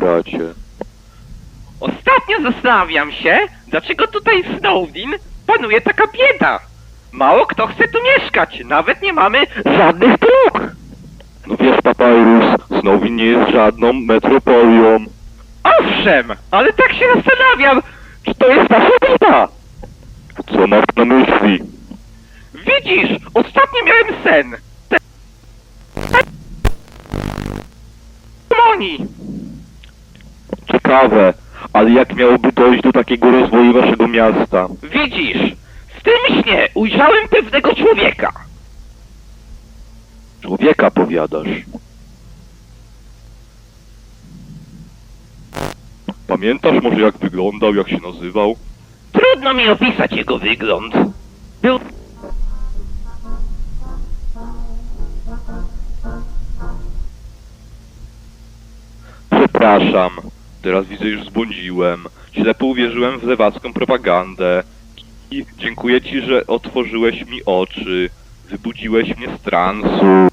bracie. Ostatnio zastanawiam się, dlaczego tutaj w Snowdin panuje taka bieda. Mało kto chce tu mieszkać, nawet nie mamy żadnych dróg. No wiesz, Papyrus, Snowin nie jest żadną metropolią. Owszem, ale tak się zastanawiam, czy to jest nasza bieda. Co masz na myśli? Widzisz, ostatnio miałem sen. Ciekawe, ale jak miałoby dojść do takiego rozwoju waszego miasta? Widzisz, w tym śnie ujrzałem pewnego człowieka. Człowieka powiadasz. Pamiętasz może jak wyglądał, jak się nazywał? Trudno mi opisać jego wygląd. Był Przepraszam, teraz widzę już zbłądziłem. Ślepo uwierzyłem w lewacką propagandę. I dziękuję ci, że otworzyłeś mi oczy. Wybudziłeś mnie z transu.